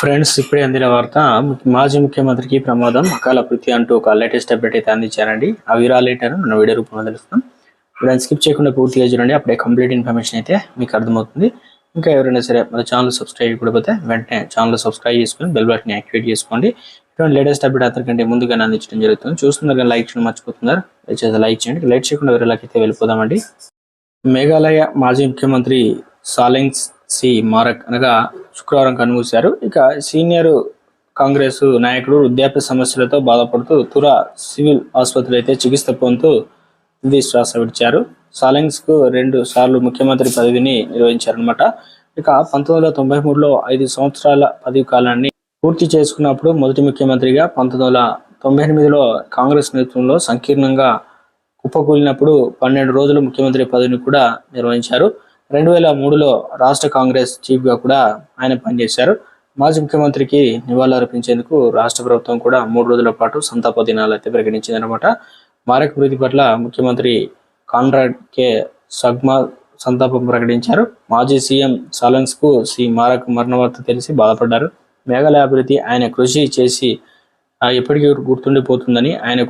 Friends ఇప్పుడే అందిన వార్త మాజీ ముఖ్యమంత్రికి ప్రమాదం అకాల ప్రతి అంటూ ఒక లేటెస్ట్ అప్డేట్ అయితే అందించారండి. ఆ వివరాలు ఏంటని మన వీడియో రూపంలో తెలుస్తాం. ఇప్పుడు స్కిప్ చేయకుండా పూర్తిగా చూడండి అప్పుడే కంప్లీట్ ఇన్ఫర్మేషన్ అయితే మీకు అర్థమవుతుంది. ఇంకా ఎవరైనా సరే మన ఛానల్ సబ్స్క్రైబ్ చేయకపోతే వెంటనే ఛానల్ సబ్స్క్రైబ్ చేసుకొని బెల్ బటన్ యాక్టివేట్ చేసుకోండి. ఇటువంటి లేటెస్ట్ అప్డేట్ అందరికంటే ముందుగానే అందించడం జరుగుతుంది. చూస్తున్నారు కానీ లైక్ చేయడం మర్చిపోతున్నారు. దయచేసి లైక్ చేయండి. లైక్ చేయకుండా వేరేలాకి అయితే వెళ్ళిపోదామండి. మేఘాలయ మాజీ ముఖ్యమంత్రి సాలెంగ్ సి మారక్ అనగా శుక్రవారం కనుమూశారు. ఇక సీనియర్ కాంగ్రెస్ నాయకుడు వృద్ధాప్య సమస్యలతో బాధపడుతూ తురా సివిల్ ఆసుపత్రి అయితే చికిత్స పొందుతూ తుది శ్వాస విడిచారు. సాలెంగ్స్కు రెండు సార్లు ముఖ్యమంత్రి పదవిని నిర్వహించారనమాట ఇక పంతొమ్మిది వందల తొంభై మూడులో ఐదు సంవత్సరాల పదవి కాలాన్ని పూర్తి చేసుకున్నప్పుడు మొదటి ముఖ్యమంత్రిగా పంతొమ్మిది వందల తొంభై ఎనిమిదిలో కాంగ్రెస్ నేతృత్వంలో సంకీర్ణంగా కుప్పకూలినప్పుడు పన్నెండు రోజులు ముఖ్యమంత్రి పదవిని కూడా నిర్వహించారు. రెండు వేల మూడులో రాష్ట్ర కాంగ్రెస్ చీఫ్గా కూడా ఆయన పనిచేశారు. మాజీ ముఖ్యమంత్రికి నివాళులర్పించేందుకు రాష్ట్ర ప్రభుత్వం కూడా మూడు రోజుల పాటు సంతాప దినాలు అయితే ప్రకటించింది అనమాట మారక్ మృతి పట్ల ముఖ్యమంత్రి కాన్రాడ్ కే. సగ్మా సంతాపం ప్రకటించారు. మాజీ సీఎం సాలెన్స్కు సి. మారక్ మరణ వార్త తెలిసి బాధపడ్డారు. మేఘాలయ అభివృద్ధి ఆయన కృషి చేసి ఆ, ఎప్పటికీ గుర్తుండిపోతుందని ఆయన